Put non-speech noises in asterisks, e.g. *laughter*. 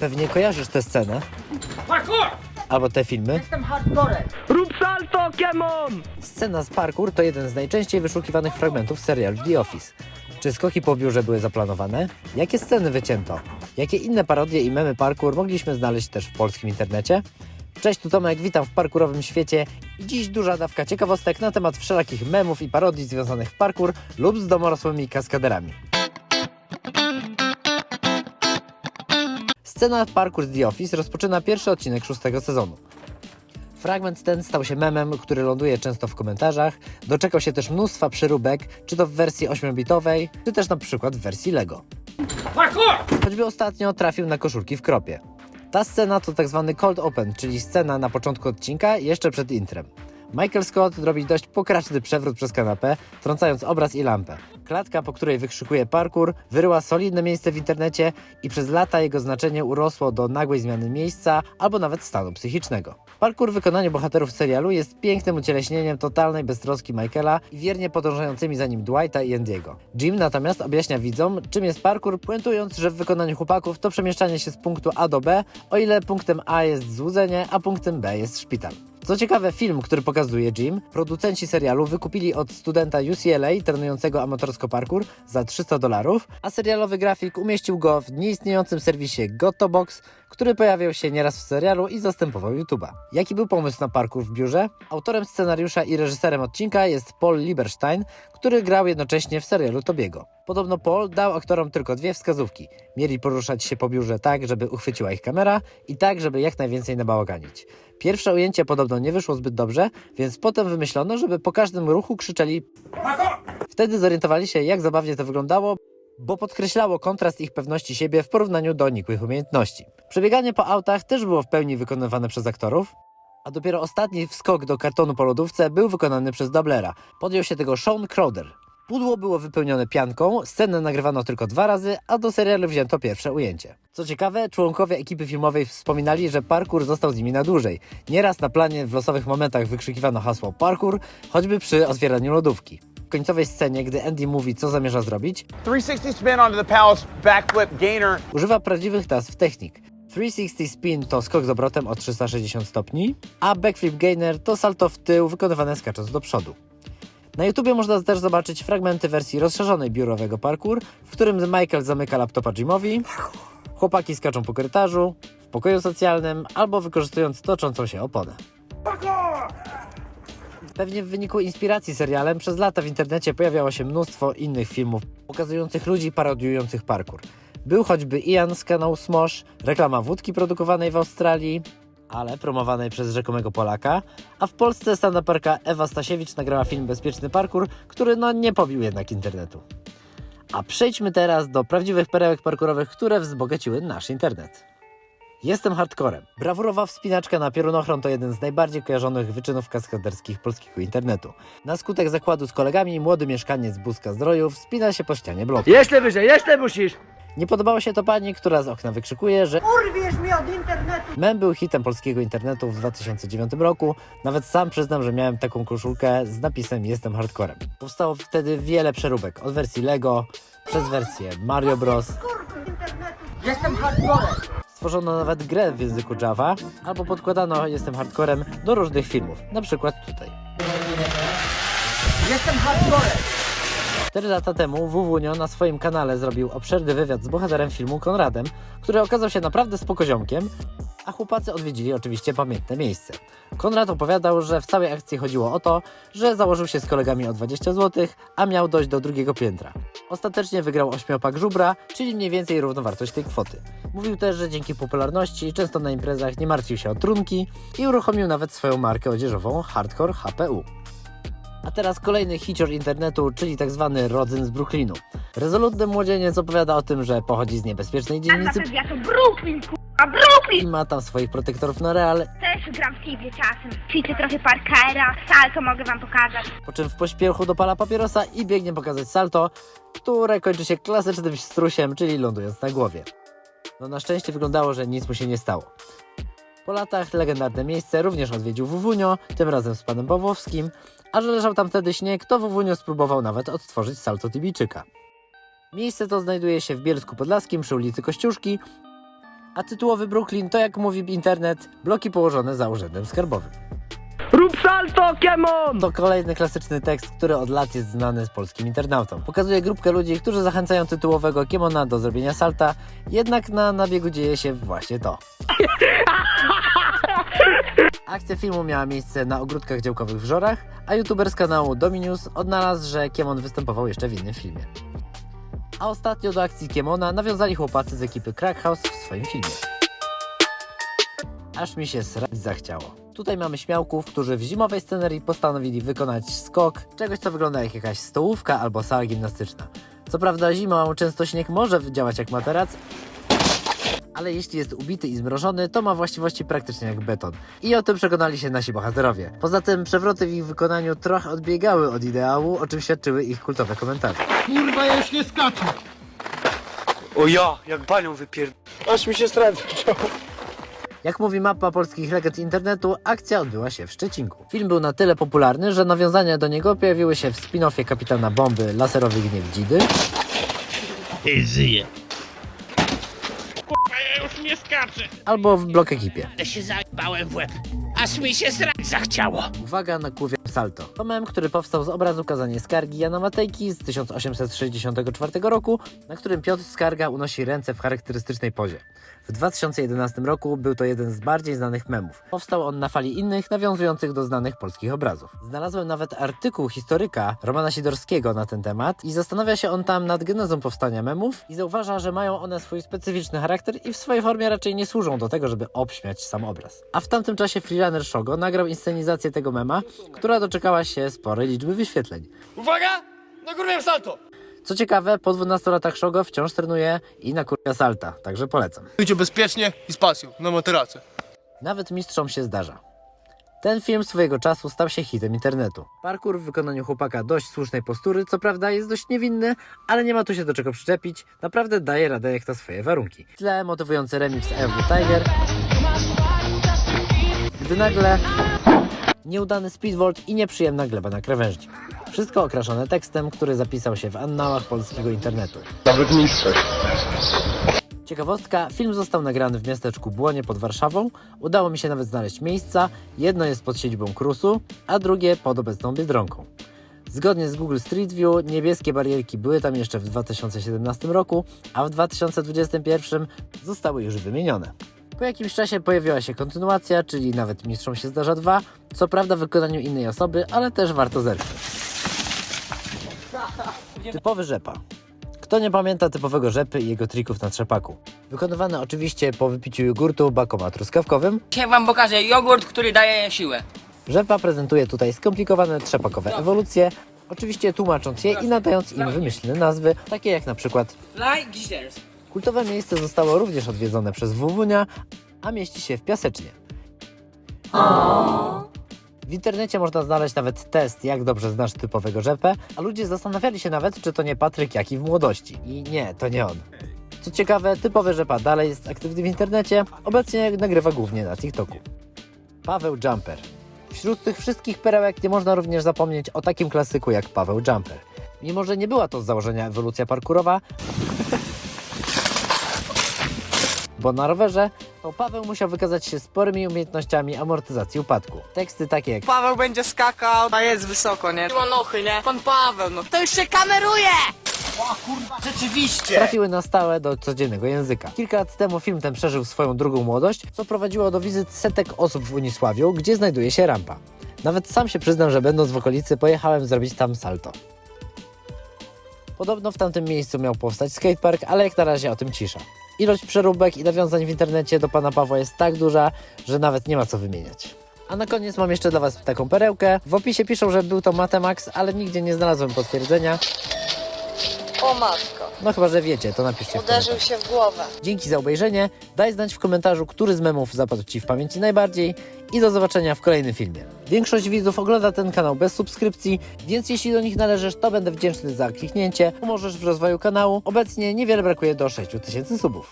Pewnie kojarzysz tę scenę. Albo te filmy. Jestem hardcorem. Rób salto, Kemon! Scena z parkour to jeden z najczęściej wyszukiwanych fragmentów serialu The Office. Czy skoki po biurze były zaplanowane? Jakie sceny wycięto? Jakie inne parodie i memy parkour mogliśmy znaleźć też w polskim internecie? Cześć, tu Tomek, witam w parkurowym świecie i dziś duża dawka ciekawostek na temat wszelakich memów i parodii związanych w parkour lub z domorosłymi kaskaderami. Scena parkour z The Office rozpoczyna pierwszy odcinek szóstego sezonu. Fragment ten stał się memem, który ląduje często w komentarzach. Doczekał się też mnóstwa przyróbek, czy to w wersji 8-bitowej, czy też na przykład w wersji Lego. Choćby ostatnio trafił na koszulki w kropie. Ta scena to tak zwany cold open, czyli scena na początku odcinka jeszcze przed intrem. Michael Scott robi dość pokraczny przewrót przez kanapę, trącając obraz i lampę. Klatka, po której wykrzykuje parkour, wyryła solidne miejsce w internecie i przez lata jego znaczenie urosło do nagłej zmiany miejsca albo nawet stanu psychicznego. Parkour w wykonaniu bohaterów serialu jest pięknym ucieleśnieniem totalnej beztroski Michaela i wiernie podążającymi za nim Dwighta i Andiego. Jim natomiast objaśnia widzom, czym jest parkour, puentując, że w wykonaniu chłopaków to przemieszczanie się z punktu A do B, o ile punktem A jest złudzenie, a punktem B jest szpital. Co ciekawe, film, który pokazuje Jim, producenci serialu wykupili od studenta UCLA trenującego amatorsko parkour za 300 dolarów, a serialowy grafik umieścił go w nieistniejącym serwisie Gotobox, który pojawiał się nieraz w serialu i zastępował YouTube'a. Jaki był pomysł na parkour w biurze? Autorem scenariusza i reżyserem odcinka jest Paul Lieberstein, który grał jednocześnie w serialu Tobiego. Podobno Paul dał aktorom tylko dwie wskazówki. Mieli poruszać się po biurze tak, żeby uchwyciła ich kamera i tak, żeby jak najwięcej nabałaganić. Pierwsze ujęcie podobno nie wyszło zbyt dobrze, więc potem wymyślono, żeby po każdym ruchu krzyczeli Wtedy zorientowali się, jak zabawnie to wyglądało, bo podkreślało kontrast ich pewności siebie w porównaniu do nikłych umiejętności. Przebieganie po autach też było w pełni wykonywane przez aktorów, a dopiero ostatni wskok do kartonu po lodówce był wykonany przez dublera. Podjął się tego Sean Crowder. Pudło było wypełnione pianką, scenę nagrywano tylko dwa razy, a do serialu wzięto pierwsze ujęcie. Co ciekawe, członkowie ekipy filmowej wspominali, że parkour został z nimi na dłużej. Nieraz na planie w losowych momentach wykrzykiwano hasło parkour, choćby przy otwieraniu lodówki. W końcowej scenie, gdy Andy mówi, co zamierza zrobić, 360 spin onto the Palace backflip gainer. używa prawdziwych nazw technik. 360 spin to skok z obrotem o 360 stopni, a backflip gainer to salto w tył wykonywane skacząc do przodu. Na YouTubie można też zobaczyć fragmenty wersji rozszerzonej biurowego parkour, w którym Michael zamyka laptopa Jimowi, chłopaki skaczą po korytarzu, w pokoju socjalnym albo wykorzystując toczącą się oponę. Pewnie w wyniku inspiracji serialem przez lata w internecie pojawiało się mnóstwo innych filmów pokazujących ludzi parodiujących parkour. Był choćby Ian z kanału Smosh, reklama wódki produkowanej w Australii, ale promowanej przez rzekomego Polaka, a w Polsce stand-uperka Ewa Stasiewicz nagrała film Bezpieczny Parkour, który no nie pobił jednak internetu. A przejdźmy teraz do prawdziwych perełek parkurowych, które wzbogaciły nasz internet. Jestem hardcorem. Brawurowa wspinaczka na piorunochron to jeden z najbardziej kojarzonych wyczynów kaskaderskich polskiego internetu. Na skutek zakładu z kolegami młody mieszkaniec Buzka Zdrojów wspina się po ścianie bloku. Jeszcze wyżej, jeszcze musisz! Nie podobało się to pani, która z okna wykrzykuje, że Urwiesz mi od internetu. mem był hitem polskiego internetu w 2009 roku. Nawet sam przyznam, że miałem taką koszulkę z napisem Jestem hardcorem. Powstało wtedy wiele przeróbek, od wersji Lego, przez wersję Mario Bros. Jestem hardcorem. Stworzono nawet grę w języku Java, albo podkładano Jestem hardcorem do różnych filmów, na przykład tutaj. Jestem hardcorem. 4 lata temu WWNio na swoim kanale zrobił obszerny wywiad z bohaterem filmu Konradem, który okazał się naprawdę spokoziomkiem, a chłopacy odwiedzili oczywiście pamiętne miejsce. Konrad opowiadał, że w całej akcji chodziło o to, że założył się z kolegami o 20 zł, a miał dojść do drugiego piętra. Ostatecznie wygrał ośmiopak żubra, czyli mniej więcej równowartość tej kwoty. Mówił też, że dzięki popularności często na imprezach nie martwił się o trunki i uruchomił nawet swoją markę odzieżową Hardcore HPU. A teraz kolejny hicior internetu, czyli tak zwany rodzyn z Brooklynu. Rezolutny młodzieniec opowiada o tym, że pochodzi z niebezpiecznej dzielnicy Ja to Brooklyn, Brooklyn! i ma tam swoich protektorów na real, Też gram w Tibie czasem. Ćwiczę trochę parkera, salto mogę wam pokazać. po czym w pośpiechu dopala papierosa i biegnie pokazać salto, które kończy się klasycznym strusiem, czyli lądując na głowie. No na szczęście wyglądało, że nic mu się nie stało. Po latach legendarne miejsce również odwiedził Wuwunio, tym razem z panem Pawłowskim, a że leżał tam wtedy śnieg, to Wuwunio spróbował nawet odtworzyć salto Tibijczyka. Miejsce to znajduje się w Bielsku Podlaskim przy ulicy Kościuszki, A tytułowy Brooklyn to jak mówi internet, bloki położone za urzędem skarbowym. Rób salto, Kiemon! To kolejny klasyczny tekst, który od lat jest znany z polskim internautom. Pokazuje grupkę ludzi, którzy zachęcają tytułowego Kiemona do zrobienia salta, jednak na nabiegu dzieje się właśnie to. *laughs* Akcja filmu miała miejsce na ogródkach działkowych w Żorach, a youtuber z kanału Dominius odnalazł, że Kiemon występował jeszcze w innym filmie. A ostatnio do akcji Kiemona nawiązali chłopacy z ekipy Crack House w swoim filmie. Aż mi się srać zachciało. Tutaj mamy śmiałków, którzy w zimowej scenerii postanowili wykonać skok, czegoś co wygląda jak jakaś stołówka albo sala gimnastyczna. Co prawda zimą często śnieg może działać jak materac, ale jeśli jest ubity i zmrożony, to ma właściwości praktycznie jak beton. I o tym przekonali się nasi bohaterowie. Poza tym przewroty w ich wykonaniu trochę odbiegały od ideału, o czym świadczyły ich kultowe komentarze. Kurwa, ja już nie skaczę. O ja, jak panią wypierd... Aż mi się strach Jak mówi mapa polskich legend internetu, akcja odbyła się w Szczecinku. Film był na tyle popularny, że nawiązania do niego pojawiły się w spin-offie Kapitana Bomby Laserowy Gniew Dzidy. Albo w Blok Ekipie. się zajebałem w łeb. Aż mi się zrać zachciało. Uwaga na kurwie salto. To mem, który powstał z obrazu Kazanie Skargi Jana Matejki z 1864 roku, na którym Piotr Skarga unosi ręce w charakterystycznej pozie. W 2011 roku był to jeden z bardziej znanych memów. Powstał on na fali innych, nawiązujących do znanych polskich obrazów. Znalazłem nawet artykuł historyka Romana Sidorskiego na ten temat i zastanawia się on tam nad genezą powstania memów i zauważa, że mają one swój specyficzny charakter i w swojej formie raczej nie służą do tego, żeby obśmiać sam obraz. A w tamtym czasie freeliner Shogo nagrał inscenizację tego mema, która doczekała się sporej liczby wyświetleń. Uwaga! Na górę salto! Co ciekawe, po 12 latach Shogo wciąż trenuje i na kurwa salta, także polecam. Idzie bezpiecznie i z pasją, na materacy. Nawet mistrzom się zdarza. Ten film swojego czasu stał się hitem internetu. Parkour w wykonaniu chłopaka dość słusznej postury, co prawda jest dość niewinny, ale nie ma tu się do czego przyczepić, naprawdę daje radę jak na swoje warunki. W tle motywujący remix the Tiger, gdy nagle nieudany speedvolt i nieprzyjemna gleba na krawężni. Wszystko okraszone tekstem, który zapisał się w annałach polskiego internetu. Nawet mistrzek. Ciekawostka, film został nagrany w miasteczku Błonie pod Warszawą. Udało mi się nawet znaleźć miejsca. Jedno jest pod siedzibą Krusu, a drugie pod obecną Biedronką. Zgodnie z Google Street View, niebieskie barierki były tam jeszcze w 2017 roku, a w 2021 zostały już wymienione. Po jakimś czasie pojawiła się kontynuacja, czyli nawet Mistrzom się zdarza 2, co prawda w wykonaniu innej osoby, ale też warto zerknąć. *laughs* Typowy rzepa. Kto nie pamięta typowego rzepy i jego trików na trzepaku? Wykonywany oczywiście po wypiciu jogurtu bakoma truskawkowym, Dzisiaj wam pokażę jogurt, który daje siłę. Rzepa prezentuje tutaj skomplikowane trzepakowe ewolucje, oczywiście tłumacząc je i nadając im wymyślne nazwy, takie jak na przykład Fly Gisers. Kultowe miejsce zostało również odwiedzone przez Wuwunia, a mieści się w Piasecznie. W internecie można znaleźć nawet test, jak dobrze znasz typowego rzepę, a ludzie zastanawiali się nawet, czy to nie Patryk Jaki w młodości. I nie, to nie on. Co ciekawe, typowy rzepa dalej jest aktywny w internecie, obecnie nagrywa głównie na TikToku. Paweł Jumper. Wśród tych wszystkich perełek nie można również zapomnieć o takim klasyku jak Paweł Jumper. Mimo, że nie była to z założenia ewolucja parkurowa, bo na rowerze to Paweł musiał wykazać się sporymi umiejętnościami amortyzacji upadku. Teksty takie jak Paweł będzie skakał, a jest wysoko, nie? Monochy, nie? Pan Paweł, no. To już się kameruje! trafiły na stałe do codziennego języka. Kilka lat temu film ten przeżył swoją drugą młodość, co prowadziło do wizyt setek osób w Unisławiu, gdzie znajduje się rampa. Nawet sam się przyznam, że będąc w okolicy pojechałem zrobić tam salto. Podobno w tamtym miejscu miał powstać skatepark, ale jak na razie o tym cisza. Ilość przeróbek i nawiązań w internecie do pana Pawła jest tak duża, że nawet nie ma co wymieniać. A na koniec mam jeszcze dla Was taką perełkę. W opisie piszą, że był to Matemax, ale nigdzie nie znalazłem potwierdzenia. O matko, No chyba, że wiecie, to napiszcie w uderzył komentarzu. się w głowę. Dzięki za obejrzenie. Daj znać w komentarzu, który z memów zapadł Ci w pamięci najbardziej i do zobaczenia w kolejnym filmie. Większość widzów ogląda ten kanał bez subskrypcji, więc jeśli do nich należysz, to będę wdzięczny za kliknięcie. Pomożesz w rozwoju kanału. Obecnie niewiele brakuje do 6000 subów.